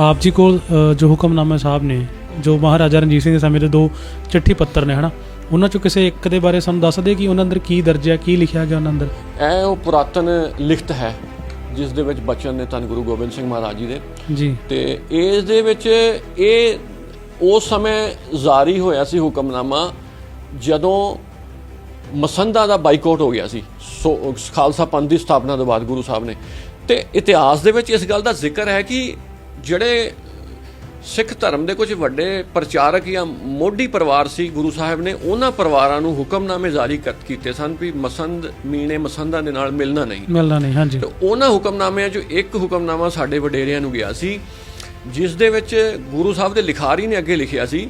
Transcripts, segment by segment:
ਆਪ ਜੀ ਕੋਲ ਜੋ ਹੁਕਮਨਾਮਾ ਸਾਹਿਬ ਨੇ ਜੋ ਮਹਾਰਾਜਾ ਰਣਜੀਤ ਸਿੰਘ ਦੇ ਸਮੇਂ ਦੇ ਦੋ ਚਿੱਠੀ ਪੱਤਰ ਨੇ ਹਨਾ? ਉਹਨਾਂ ਚੋਂ ਕਿਸੇ ਇੱਕ ਦੇ ਬਾਰੇ ਸਾਨੂੰ ਦੱਸ ਦੇ ਕਿ ਉਹਨਾਂ ਅੰਦਰ ਕੀ ਦਰਜ ਹੈ ਕੀ ਲਿਖਿਆ ਗਿਆ ਉਹਨਾਂ ਅੰਦਰ? ਇਹ ਉਹ ਪੁਰਾਤਨ ਲਿਖਤ ਹੈ ਜਿਸ ਦੇ ਵਿੱਚ ਬਚਨ ਨੇ ਧੰਨ ਗੁਰੂ ਗੋਬਿੰਦ ਸਿੰਘ ਮਹਾਰਾਜ ਜੀ ਦੇ। ਜੀ। ਤੇ ਤੇ ਇਸ ਦੇ ਵਿੱਚ ਇਹ ਉਸ ਸਮੇਂ ਜਾਰੀ ਹੋਇਆ ਸੀ ਹੁਕਮਨਾਮਾ ਜਦੋਂ ਮਸੰਦਾ ਦਾ ਬਾਈਕਾਟ ਹੋ ਗਿਆ ਸੀ ਸੋ ਖਾਲਸਾ ਪੰਥ ਦੀ ਸਥਾਪਨਾ ਤੋਂ ਬਾਅਦ ਗੁਰੂ ਸਾਹਿਬ ਨੇ। ਤੇ ਇਤਿਹਾਸ ਦੇ ਵਿੱਚ ਇਸ ਗੱਲ ਦਾ ਜ਼ਿਕਰ ਹੈ ਕਿ ਜਿਹੜੇ ਸਿੱਖ ਧਰਮ ਦੇ ਕੁਝ ਵੱਡੇ ਪ੍ਰਚਾਰਕ ਜਾਂ ਮੋਢੀ ਪਰਿਵਾਰ ਸੀ ਗੁਰੂ ਸਾਹਿਬ ਨੇ ਉਹਨਾਂ ਪਰਿਵਾਰਾਂ ਨੂੰ ਹੁਕਮਨਾਮੇ ਜਾਰੀ ਕਰ ਕੀਤੇ ਸਨ ਵੀ ਮਸੰਦ ਮੀਣੇ ਮਸੰਦਾਂ ਦੇ ਨਾਲ ਮਿਲਣਾ ਨਹੀਂ। ਮਿਲਣਾ ਨਹੀਂ ਹਾਂਜੀ। ਤੇ ਉਹਨਾਂ ਹੁਕਮਨਾਮਿਆਂ 'ਚੋਂ ਇੱਕ ਹੁਕਮਨਾਮਾ ਸਾਡੇ ਵਡੇਰਿਆਂ ਨੂੰ ਗਿਆ ਸੀ ਜਿਸ ਦੇ ਵਿੱਚ ਗੁਰੂ ਸਾਹਿਬ ਦੇ ਲਿਖਾਰੀ ਨੇ ਅੱਗੇ ਲਿਖਿਆ ਸੀ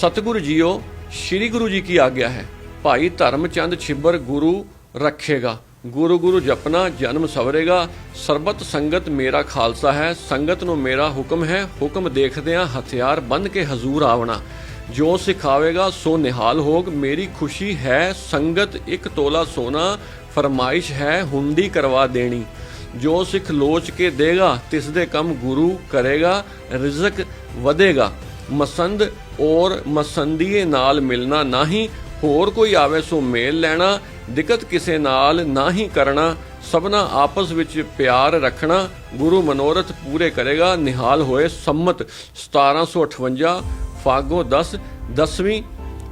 ਸਤਿਗੁਰੂ ਜੀਓ ਸ੍ਰੀ ਗੁਰੂ ਜੀ ਕੀ ਆਗਿਆ ਹੈ? ਭਾਈ ਧਰਮਚੰਦ ਛਿੱਬਰ ਗੁਰੂ ਰੱਖੇਗਾ। ਗੁਰੂ ਗੁਰੂ ਜਪਨਾ, ਜਨਮ ਸਵਰੇਗਾ, ਸਰਬਤ ਸੰਗਤ ਮੇਰਾ ਖਾਲਸਾ ਹੈ, ਸੰਗਤ ਨੂੰ ਮੇਰਾ ਹੁਕਮ ਹੈ, ਹੁਕਮ ਦੇਖਦਿਆਂ ਹਥਿਆਰ ਬੰਨ ਕੇ ਹਜ਼ੂਰ ਆਵਣਾ। ਜੋ ਸਿਖਾਵੇਗਾ, ਸੋ ਨਿਹਾਲ ਹੋਗ, ਮੇਰੀ ਖੁਸ਼ੀ ਹੈ, ਸੰਗਤ ਇੱਕ ਤੋਲਾ ਸੋਨਾ, ਫਰਮਾਇਸ਼ ਹੈ, ਹੁੰਦੀ ਕਰਵਾ ਦੇਣੀ। ਜੋ ਸਿੱਖ ਲੋਚ ਕੇ ਦੇਗਾ, ਤਿਸ ਦੇ ਕੰਮ ਗੁਰੂ ਕਰੇਗਾ, ਰਿਜ਼ਕ ਵਧੇਗਾ। ਮਸੰਦ ਔਰ ਮਸੰਦੀਏ ਨਾਲ ਮਿਲਣਾ ਨਹੀਂ ਹੋਰ ਕੋਈ ਆਵੇ ਸੋ ਮੇਲ ਲੈਣਾ, ਦਿੱਕਤ ਕਿਸੇ ਨਾਲ ਨਹੀਂ ਕਰਨਾ, ਸਭਨਾ ਆਪਸ ਵਿੱਚ ਪਿਆਰ ਰੱਖਣਾ, ਗੁਰੂ ਮਨੋਰਥ ਪੂਰੇ ਕਰੇਗਾ, ਨਿਹਾਲ ਹੋਏ ਸੰਮਤ। 1758 ਫਾਗੋ 10 10ਵੀਂ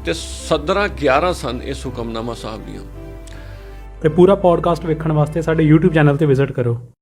ਤੇ ਸਦਰਾਂ 11 ਸਨ ਇਸ ਹੁਕਮਨਾਮਾ ਸਾਹਿਬ ਦੀਆਂ। ਤੇ ਪੂਰਾ ਪੋਡਕਾਸਟ ਵੇਖਣ ਵਾਸਤੇ ਸਾਡੇ YouTube ਚੈਨਲ ਤੇ ਵਿਜ਼ਿਟ ਕਰੋ।